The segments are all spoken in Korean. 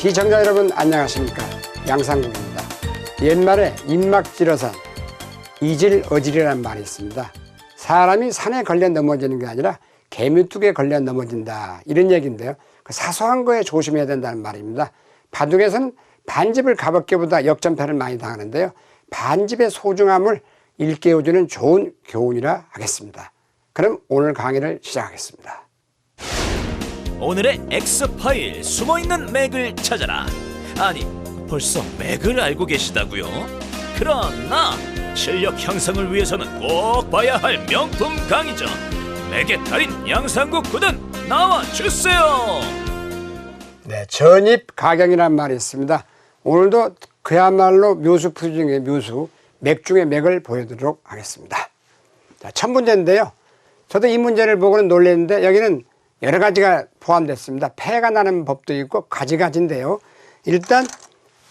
시청자 여러분 안녕하십니까? 양상국입니다. 옛말에 입막지러산 이질어질이라는 말이 있습니다. 사람이 산에 걸려 넘어지는 게 아니라 개미뚝에 걸려 넘어진다. 이런 얘기인데요. 그 사소한 거에 조심해야 된다는 말입니다. 바둑에서는 반집을 가볍게보다 역전패를 많이 당하는데요. 반집의 소중함을 일깨워주는 좋은 교훈이라 하겠습니다. 그럼 오늘 강의를 시작하겠습니다 오늘의 엑스파일 숨어있는 맥을 찾아라 아니 벌써 맥을 알고 계시다고요? 그러나 실력 향상을 위해서는 꼭 봐야 할 명품 강의죠 맥의 달인 양상국 구든 나와주세요 네, 전입 가경이라는 말이 있습니다. 오늘도 그야말로 묘수 중의 묘수, 맥 중의 맥을 보여드리도록 하겠습니다. 자, 첫 문제인데요. 저도 이 문제를 보고는 놀랐는데 여기는 여러 가지가 포함됐습니다. 폐가 나는 법도 있고 가지가지인데요. 일단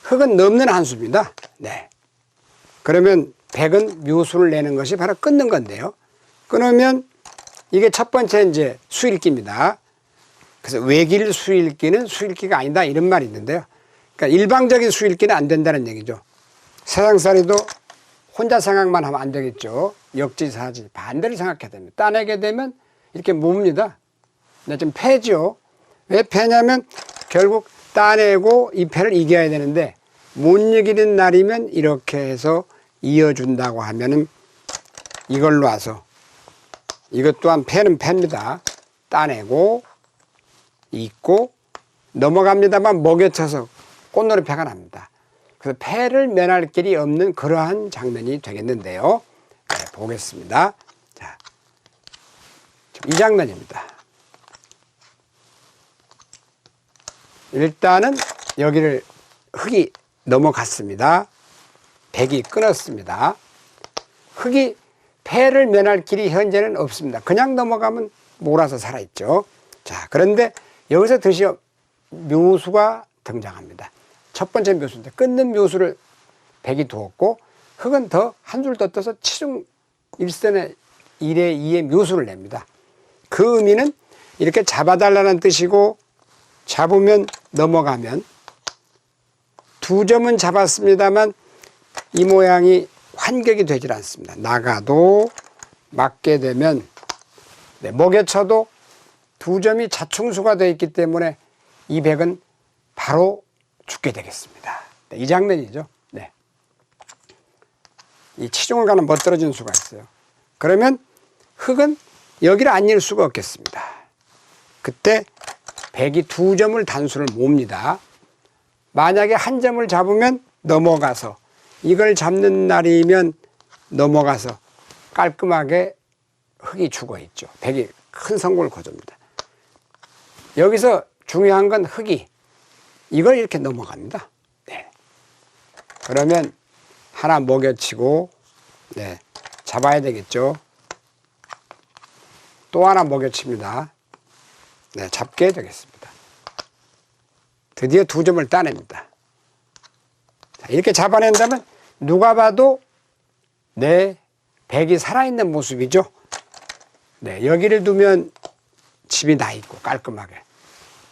흙은 넘는 한 수입니다. 네. 그러면 백은 묘수를 내는 것이 바로 끊는 건데요. 끊으면 이게 첫 번째 이제 수일기입니다. 그래서 외길 수일기는 수일기가 아니다 이런 말이 있는데요. 그러니까 일방적인 수일기는 안 된다는 얘기죠. 세상살이도 혼자 생각만 하면 안 되겠죠. 역지사지 반대로 생각해야 됩니다. 따내게 되면 이렇게 뭡니다. 근데 좀 패죠. 왜 패냐면 결국 따내고 이 패를 이겨야 되는데 못 이기는 날이면 이렇게 해서 이어준다고 하면은 이걸로 와서 이것 또한 패는 패입니다. 따내고 있고 넘어갑니다만 먹여쳐서 꽃놀이 패가 납니다. 그래서 패를 면할 길이 없는 그러한 장면이 되겠는데요. 네, 보겠습니다. 자, 이 장면입니다. 일단은 여기를 흙이 넘어갔습니다. 백이 끊었습니다. 흙이 패를 면할 길이 현재는 없습니다. 그냥 넘어가면 몰아서 살아있죠. 자, 그런데 여기서 드시어 묘수가 등장합니다. 첫 번째 묘수인데 끊는 묘수를 백이 두었고 흙은 더 한 줄 더 떠서 치중 일선의 1의 2의 묘수를 냅니다. 그 의미는 이렇게 잡아달라는 뜻이고 잡으면 넘어가면 두 점은 잡았습니다만 이 모양이 환격이 되질 않습니다. 나가도 맞게 되면 네, 목에 쳐도 두 점이 자충수가 되어 있기 때문에 이 백은 바로 죽게 되겠습니다. 네, 이 장면이죠. 네. 이 치중을 가는 멋들어진 수가 있어요. 그러면 흙은 여기를 앉을 수가 없겠습니다. 그때 백이 두 점을 단수를 몹니다. 만약에 한 점을 잡으면 넘어가서 이걸 잡는 날이면 넘어가서 깔끔하게 흙이 죽어 있죠. 백이 큰 성공을 거둡니다. 여기서 중요한 건 흙이 이걸 이렇게 넘어갑니다. 네. 그러면 하나 먹여치고 네. 잡아야 되겠죠. 또 하나 먹여칩니다. 네, 잡게 되겠습니다. 드디어 두 점을 따냅니다. 자, 이렇게 잡아낸다면 누가 봐도 내 백이 살아있는 모습이죠. 네, 여기를 두면 집이 나 있고 깔끔하게.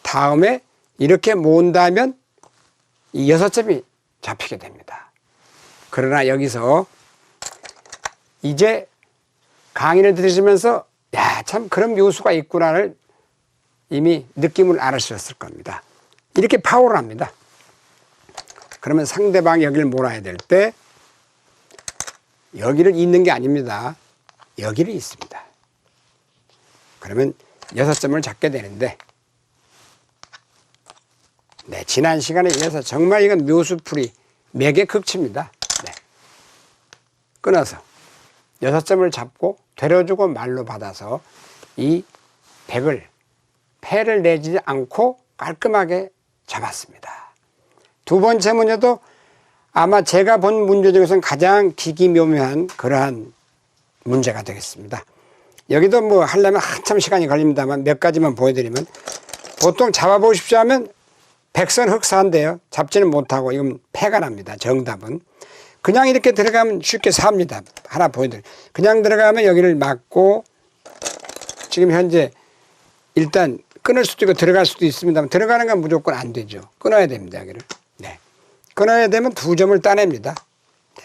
다음에 이렇게 모은다면 이 여섯 점이 잡히게 됩니다. 그러나 여기서 이제 강의를 들으시면서 야, 참 그런 묘수가 있구나를 이미 느낌을 알으셨을 겁니다. 이렇게 파워를 합니다. 그러면 상대방이 여기를 몰아야 될 때 여기를 있는 게 아닙니다. 여기를 있습니다. 그러면 여섯 점을 잡게 되는데 네, 지난 시간에 이어서 정말 이건 묘수풀이 맥의 극치입니다. 네. 끊어서 여섯 점을 잡고 되려주고 말로 받아서 이 백을 패를 내지 않고 깔끔하게 잡았습니다. 두 번째 문제도 아마 제가 본 문제 중에서는 가장 기기묘묘한 그러한 문제가 되겠습니다. 여기도 뭐 하려면 한참 시간이 걸립니다만 몇 가지만 보여드리면 보통 잡아보십시오 하면 백선 흑사인데요. 잡지는 못하고 이건 패가 납니다. 정답은. 그냥 이렇게 들어가면 쉽게 삽니다. 하나 보여드려. 그냥 들어가면 여기를 막고 지금 현재 일단 끊을 수도 있고 들어갈 수도 있습니다만 들어가는 건 무조건 안 되죠. 끊어야 됩니다. 여기를. 네. 끊어야 되면 두 점을 따냅니다. 네.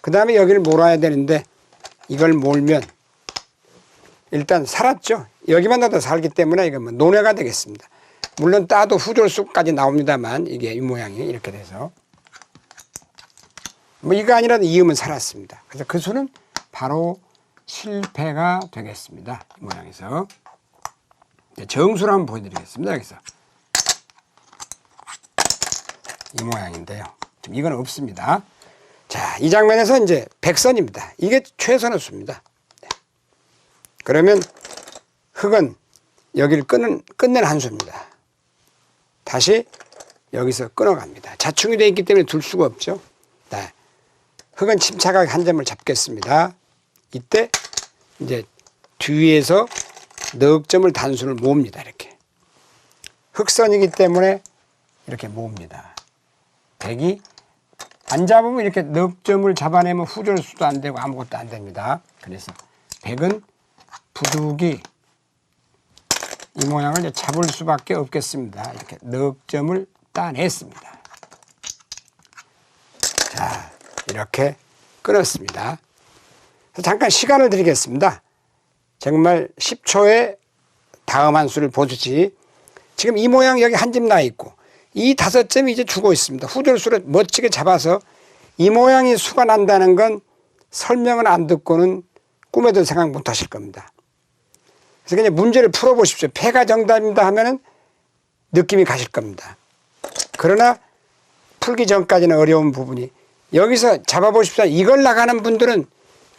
그 다음에 여기를 몰아야 되는데 이걸 몰면 일단 살았죠. 여기만 놔도 살기 때문에 이건 뭐 논외가 되겠습니다. 물론 따도 후졸수까지 나옵니다만 이게 이 모양이 이렇게 돼서 뭐 이거 아니라도 이음은 살았습니다. 그래서 그 수는 바로 실패가 되겠습니다. 이 모양에서 정수를 한번 보여드리겠습니다. 여기서 이 모양인데요. 지금 이건 없습니다. 자, 이 장면에서 이제 백선입니다. 이게 최선의 수입니다. 네. 그러면 흙은 여기를 끊는, 끝낸 한 수입니다. 다시 여기서 끊어갑니다. 자충이 되어 있기 때문에 둘 수가 없죠. 네. 흙은 침착하게 한 점을 잡겠습니다. 이때 이제 뒤에서 넉 점을 단수를 모읍니다. 이렇게. 흑선이기 때문에 이렇게 모읍니다. 백이 안 잡으면 이렇게 넉 점을 잡아내면 후절수도 안 되고 아무것도 안 됩니다. 그래서 백은 부득이 이 모양을 잡을 수밖에 없겠습니다. 이렇게 넉 점을 따냈습니다. 자, 이렇게 끊었습니다. 잠깐 시간을 드리겠습니다. 정말 10초에 다음 한 수를 보듯이 지금 이 모양 여기 한점나 있고 이 다섯 점이 이제 주고 있습니다. 후절수를 멋지게 잡아서 이 모양이 수가 난다는 건 설명을 안 듣고는 꿈에도 생각 못 하실 겁니다. 그래서 그냥 문제를 풀어보십시오. 패가 정답입니다 하면은 느낌이 가실 겁니다. 그러나 풀기 전까지는 어려운 부분이 여기서 잡아보십시오. 이걸 나가는 분들은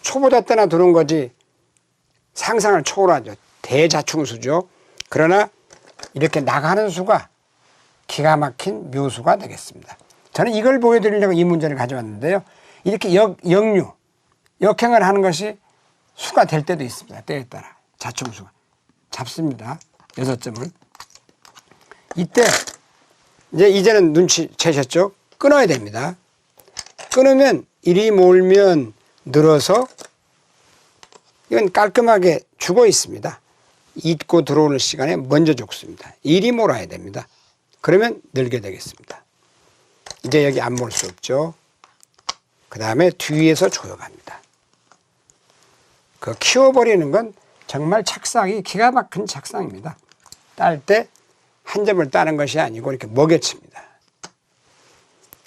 초보자 때나 두는 거지 상상을 초월하죠. 대자충수죠. 그러나 이렇게 나가는 수가 기가 막힌 묘수가 되겠습니다. 저는 이걸 보여드리려고 이 문제를 가져왔는데요. 이렇게 역, 역류, 역행을 하는 것이 수가 될 때도 있습니다. 때에 따라. 자충수가. 잡습니다. 여섯 점을. 이때, 이제 이제는 눈치 채셨죠? 끊어야 됩니다. 끊으면 이리 몰면 늘어서 이건 깔끔하게 죽어 있습니다. 잊고 들어오는 시간에 먼저 죽습니다. 이리 몰아야 됩니다. 그러면 늘게 되겠습니다. 이제 여기 안 몰 수 없죠. 그 다음에 뒤에서 조여갑니다. 그 키워버리는 건 정말 착상이 기가 막힌 착상입니다. 딸 때 한 점을 따는 것이 아니고 이렇게 먹여칩니다.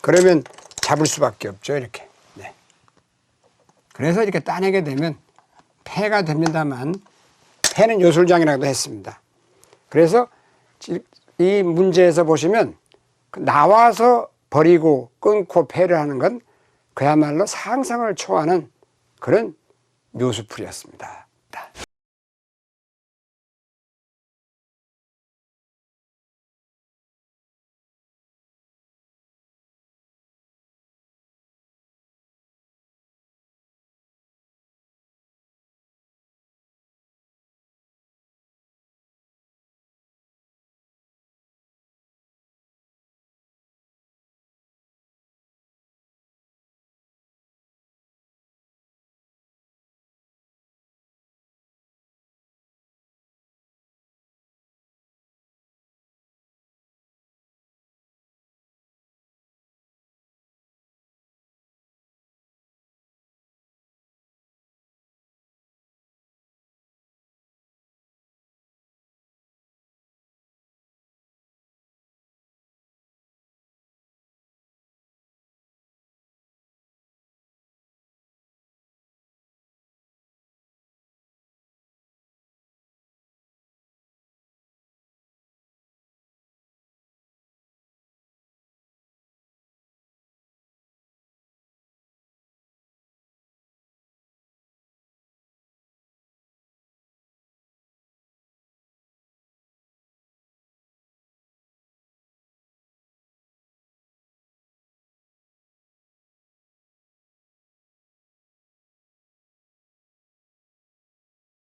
그러면 잡을 수밖에 없죠. 이렇게. 네. 그래서 이렇게 따내게 되면 폐가 됩니다만 폐는 요술장이라고도 했습니다. 그래서 이 문제에서 보시면 그 나와서 버리고 끊고 폐를 하는 건 그야말로 상상을 초하는 그런 묘수풀이었습니다.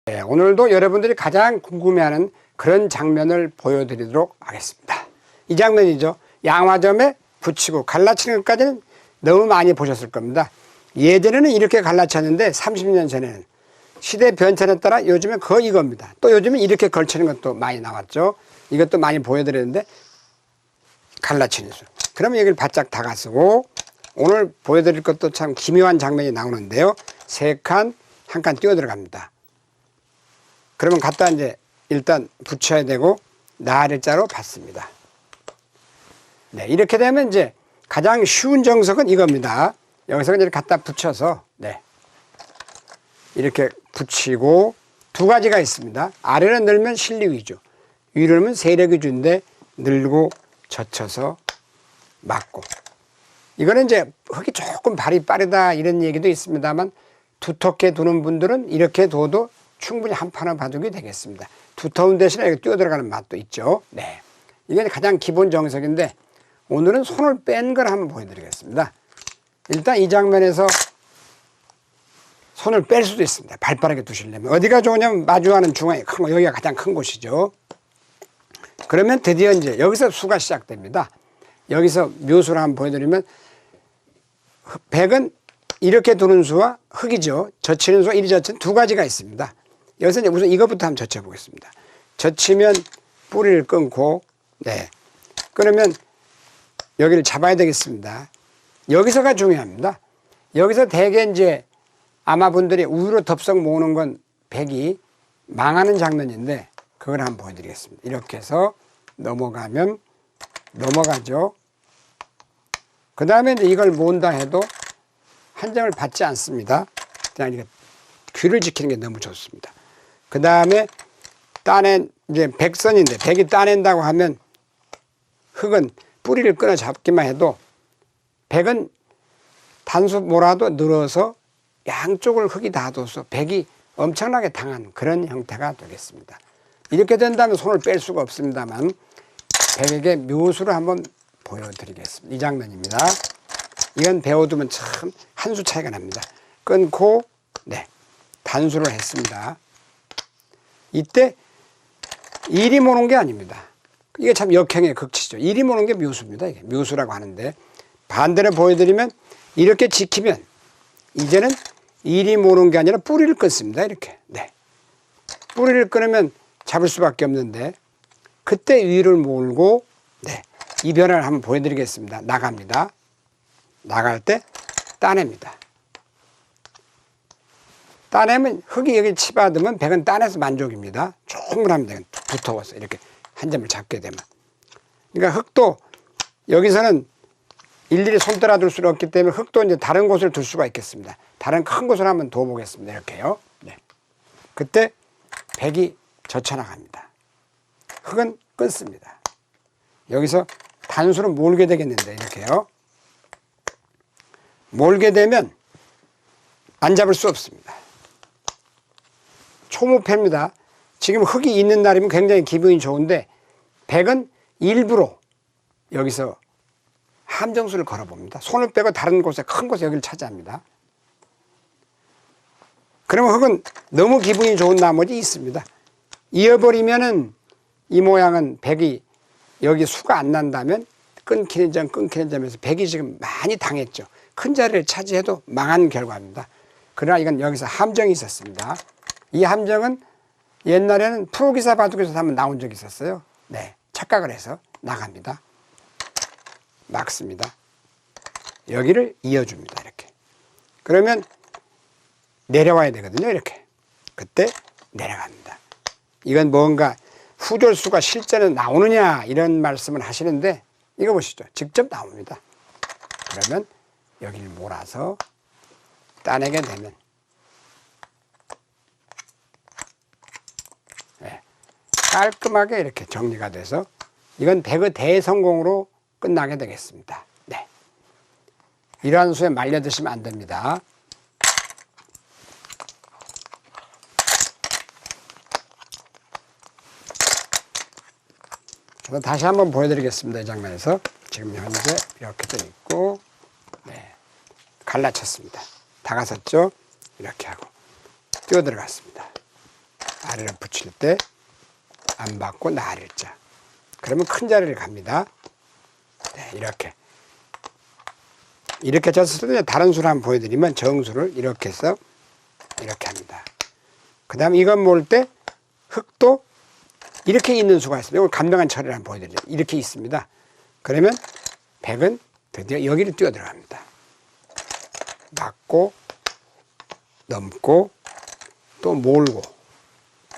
네, 오늘도 여러분들이 가장 궁금해하는 그런 장면을 보여드리도록 하겠습니다. 이 장면이죠. 양화점에 붙이고 갈라치는 것까지는 너무 많이 보셨을 겁니다. 예전에는 이렇게 갈라쳤는데 30년 전에는 시대 변천에 따라 요즘에 거의 이겁니다. 또 요즘에 이렇게 걸치는 것도 많이 나왔죠. 이것도 많이 보여드렸는데 갈라치는 수. 그러면 여기를 바짝 다가쓰고 오늘 보여드릴 것도 참 기묘한 장면이 나오는데요. 세 칸, 한 칸 뛰어 들어갑니다. 그러면 갖다 이제 일단 붙여야 되고 나를자로 받습니다. 네, 이렇게 되면 이제 가장 쉬운 정석은 이겁니다. 여기서 이제 갖다 붙여서 네. 이렇게 붙이고 두 가지가 있습니다. 아래로 늘면 실리 위주, 위로 늘면 세력 위주인데 늘고 젖혀서 맞고. 이거는 이제 흙이 조금 발이 빠르다 이런 얘기도 있습니다만 두텁게 두는 분들은 이렇게 둬도 충분히 한 판을 봐주게 되겠습니다. 두터운 대신에 여기 뛰어 들어가는 맛도 있죠. 네. 이게 가장 기본 정석인데 오늘은 손을 뺀 걸 한번 보여드리겠습니다. 일단 이 장면에서 손을 뺄 수도 있습니다. 발빠르게 두시려면. 어디가 좋으냐면 마주하는 중앙에 큰 거, 여기가 가장 큰 곳이죠. 그러면 드디어 이제 여기서 수가 시작됩니다. 여기서 묘수를 한번 보여드리면 백은 이렇게 두는 수와 흙이죠. 젖히는 수와 이리 젖히는 두 가지가 있습니다. 여기서 이제 우선 이것부터 한번 젖혀 보겠습니다. 젖히면 뿌리를 끊고, 네. 그러면 여기를 잡아야 되겠습니다. 여기서가 중요합니다. 여기서 대개 이제 아마 분들이 우유로 덥석 모으는 건 백이 망하는 장면인데 그걸 한번 보여드리겠습니다. 이렇게 해서 넘어가면 넘어가죠. 그 다음에 이제 이걸 모은다 해도 한 점을 받지 않습니다. 그냥 이게 귀를 지키는 게 너무 좋습니다. 그 다음에 따낸 이제 백선인데 백이 따낸다고 하면 흙은 뿌리를 끊어 잡기만 해도 백은 단수 몰아도 늘어서 양쪽을 흙이 닿아둬서 백이 엄청나게 당한 그런 형태가 되겠습니다. 이렇게 된다면 손을 뺄 수가 없습니다만 백에게 묘수를 한번 보여드리겠습니다. 이 장면입니다. 이건 배워두면 참 한 수 차이가 납니다. 끊고 네 단수를 했습니다. 이때 일이 모는 게 아닙니다. 이게 참 역행의 극치죠. 일이 모는 게 묘수입니다. 이게 묘수라고 하는데 반대로 보여드리면 이렇게 지키면 이제는 일이 모는 게 아니라 뿌리를 끊습니다. 이렇게 네 뿌리를 끊으면 잡을 수밖에 없는데 그때 위를 몰고 네, 이 변화를 한번 보여드리겠습니다. 나갑니다. 나갈 때 따냅니다. 따내면 흙이 여기 치받으면 백은 따내서 만족입니다. 충분합니다. 두터워서 이렇게 한 점을 잡게 되면. 그러니까 흙도 여기서는 일일이 손들어 둘 수는 없기 때문에 흙도 이제 다른 곳을 둘 수가 있겠습니다. 다른 큰 곳을 한번 둬 보겠습니다. 이렇게요. 네. 그때 백이 젖혀나갑니다. 흙은 끊습니다. 여기서 단수로 몰게 되겠는데 이렇게요. 몰게 되면 안 잡을 수 없습니다. 초무패입니다. 지금 흙이 있는 날이면 굉장히 기분이 좋은데 백은 일부러 여기서 함정수를 걸어봅니다. 손을 빼고 다른 곳에 큰 곳에 여기를 차지합니다. 그러면 흙은 너무 기분이 좋은 나머지 있습니다. 이어버리면은 이 모양은 백이 여기 수가 안 난다면 끊기는 점 끊기는 점에서 백이 지금 많이 당했죠. 큰 자리를 차지해도 망한 결과입니다. 그러나 이건 여기서 함정이 있었습니다. 이 함정은 옛날에는 프로기사 바둑에서 한번 나온 적이 있었어요. 네. 착각을 해서 나갑니다. 막습니다. 여기를 이어줍니다. 이렇게. 그러면 내려와야 되거든요. 이렇게. 그때 내려갑니다. 이건 뭔가 후절수가 실제로 나오느냐 이런 말씀을 하시는데 이거 보시죠. 직접 나옵니다. 그러면 여기를 몰아서 따내게 되면 깔끔하게 이렇게 정리가 돼서 이건 백의 대성공으로 끝나게 되겠습니다. 네. 이러한 수에 말려 드시면 안 됩니다. 저는 다시 한번 보여드리겠습니다. 이 장면에서 지금 현재 이렇게 돼 있고 네. 갈라쳤습니다. 다가섰죠? 이렇게 하고 뛰어 들어갔습니다. 아래를 붙일 때 안 받고 나를 자. 그러면 큰 자리를 갑니다. 네, 이렇게. 이렇게 쳤을 때 다른 수를 한번 보여드리면 정수를 이렇게 해서 이렇게 합니다. 그 다음에 이건 모을 때 흙도 이렇게 있는 수가 있습니다. 이걸 간명한 처리를 한번 보여드리죠. 이렇게 있습니다. 그러면 백은 드디어 여기를 뛰어 들어갑니다. 맞고 넘고 또 몰고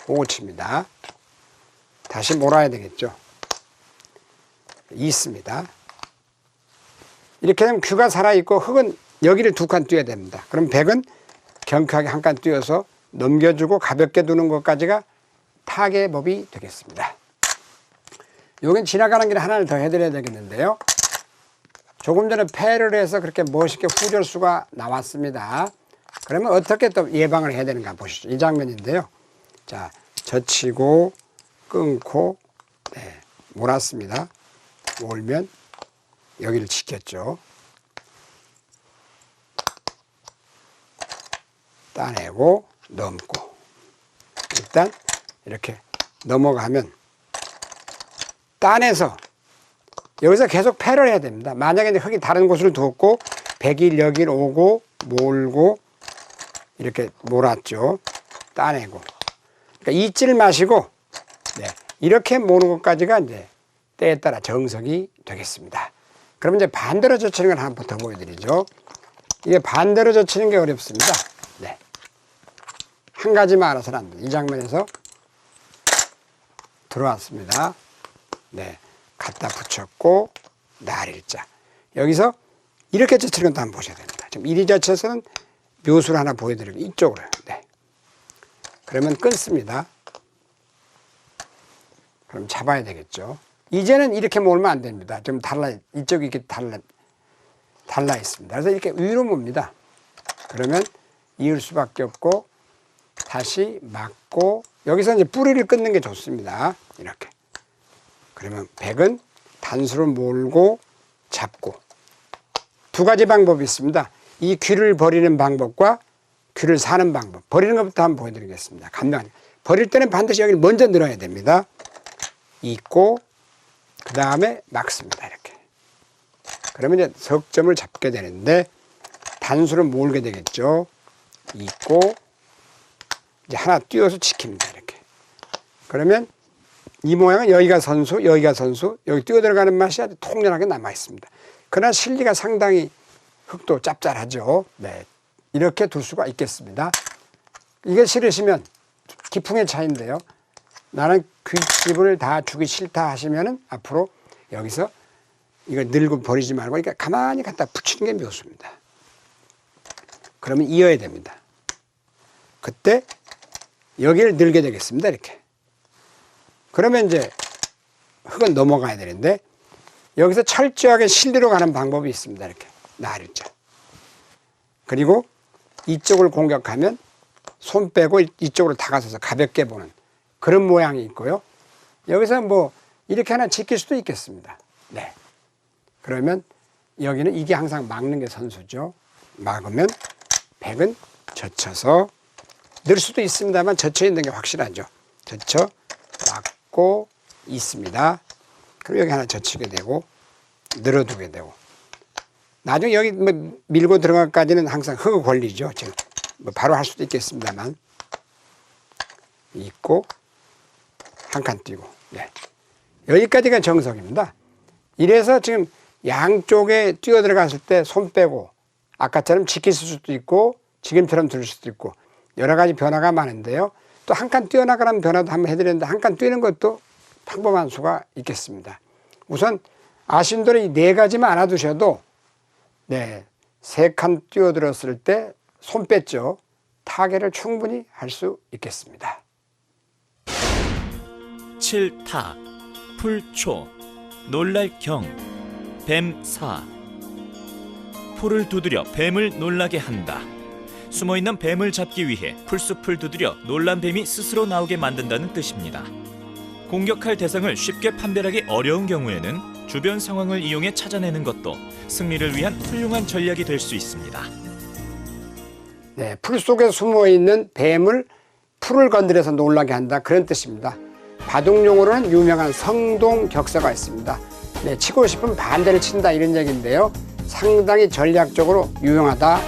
오고 칩니다. 다시 몰아야 되겠죠. 있습니다. 이렇게 되면 큐가 살아있고 흙은 여기를 두칸 뛰어야 됩니다. 그럼 백은 경쾌하게 한칸 뛰어서 넘겨주고 가볍게 두는 것까지가 타개의 법이 되겠습니다. 여긴 지나가는 길에 하나를 더 해드려야 되겠는데요. 조금 전에 패를 해서 그렇게 멋있게 후절수가 나왔습니다. 그러면 어떻게 또 예방을 해야 되는가 보시죠. 이 장면인데요. 자, 젖히고 끊고 네, 몰았습니다. 몰면 여기를 지켰죠. 따내고 넘고 일단 이렇게 넘어가면 따내서 여기서 계속 패를 해야 됩니다. 만약에 흙이 다른 곳을 두었고 백일 여길 오고 몰고 이렇게 몰았죠. 따내고 그러니까 잊지를 마시고 네, 이렇게 모는 것까지가 이제 때에 따라 정석이 되겠습니다. 그럼 이제 반대로 젖히는 걸 한번 더 보여드리죠. 이게 반대로 젖히는 게 어렵습니다. 네. 한 가지만 알아서는 안 돼. 이 장면에서 들어왔습니다. 네. 갖다 붙였고, 날일자. 여기서 이렇게 젖히는 것도 한번 보셔야 됩니다. 지금 이리 젖혀서는 묘수를 하나 보여드리고, 이쪽으로. 네. 그러면 끊습니다. 그럼 잡아야 되겠죠. 이제는 이렇게 몰면 안 됩니다. 좀 달라, 이쪽이 이렇게 달라, 달라 있습니다. 그래서 이렇게 위로 mov니다. 그러면 이을 수밖에 없고, 다시 막고, 여기서 이제 뿌리를 끊는 게 좋습니다. 이렇게. 그러면 백은 단수로 몰고 잡고 두 가지 방법이 있습니다. 이 귀를 버리는 방법과 귀를 사는 방법. 버리는 것부터 한번 보여드리겠습니다. 간단 버릴 때는 반드시 여기를 먼저 늘어야 됩니다. 있고 그 다음에 막습니다. 이렇게. 그러면 이제 석점을 잡게 되는데 단수를 몰게 되겠죠. 있고 이제 하나 띄워서 지킵니다. 이렇게. 그러면 이 모양은 여기가 선수, 여기가 선수, 여기 뛰어 들어가는 맛이 아주 통렬하게 남아 있습니다. 그러나 실리가 상당히 흙도 짭짤하죠. 네. 이렇게 둘 수가 있겠습니다. 이게 싫으시면 기풍의 차인데요. 나는 귀집을 다 주기 싫다 하시면은 앞으로 여기서 이걸 늘고 버리지 말고 그러니까 가만히 갖다 붙이는 게 묘수입니다. 그러면 이어야 됩니다. 그때 여기를 늘게 되겠습니다. 이렇게. 그러면 이제 흙은 넘어가야 되는데 여기서 철저하게 실리로 가는 방법이 있습니다. 이렇게 나를자. 그리고 이쪽을 공격하면 손 빼고 이쪽으로 다가서서 가볍게 보는 그런 모양이 있고요. 여기서 뭐 이렇게 하나 지킬 수도 있겠습니다. 네. 그러면 여기는 이게 항상 막는 게 선수죠. 막으면 백은 젖혀서 늘 수도 있습니다만 젖혀 있는 게 확실하죠. 젖혀 막고 있습니다. 그럼 여기 하나 젖히게 되고 늘어두게 되고 나중에 여기 뭐 밀고 들어가까지는 항상 흙 권리죠. 지금 뭐 바로 할 수도 있겠습니다만 있고 한 칸 띄고 네. 여기까지가 정석입니다. 이래서 지금 양쪽에 뛰어 들어갔을 때 손 빼고 아까처럼 지킬 수도 있고 지금처럼 들 수도 있고 여러 가지 변화가 많은데요. 또 한 칸 뛰어나가는 변화도 한번 해드렸는데 한 칸 뛰는 것도 평범한 수가 있겠습니다. 우선 아신 대로 이 네 가지만 알아두셔도 네, 세 칸 뛰어들었을 때 손 뺐죠. 타개를 충분히 할 수 있겠습니다. 칠타, 풀초, 놀랄경, 뱀사. 풀을 두드려 뱀을 놀라게 한다. 숨어있는 뱀을 잡기 위해 풀숲을 두드려 놀란 뱀이 스스로 나오게 만든다는 뜻입니다. 공격할 대상을 쉽게 판별하기 어려운 경우에는 주변 상황을 이용해 찾아내는 것도 승리를 위한 훌륭한 전략이 될 수 있습니다. 네, 풀 속에 숨어 있는 뱀을 풀을 건드려서 놀라게 한다 그런 뜻입니다. 바둑용어로는 유명한 성동 격사가 있습니다. 네, 치고 싶은 반대를 친다 이런 얘기인데요. 상당히 전략적으로 유용하다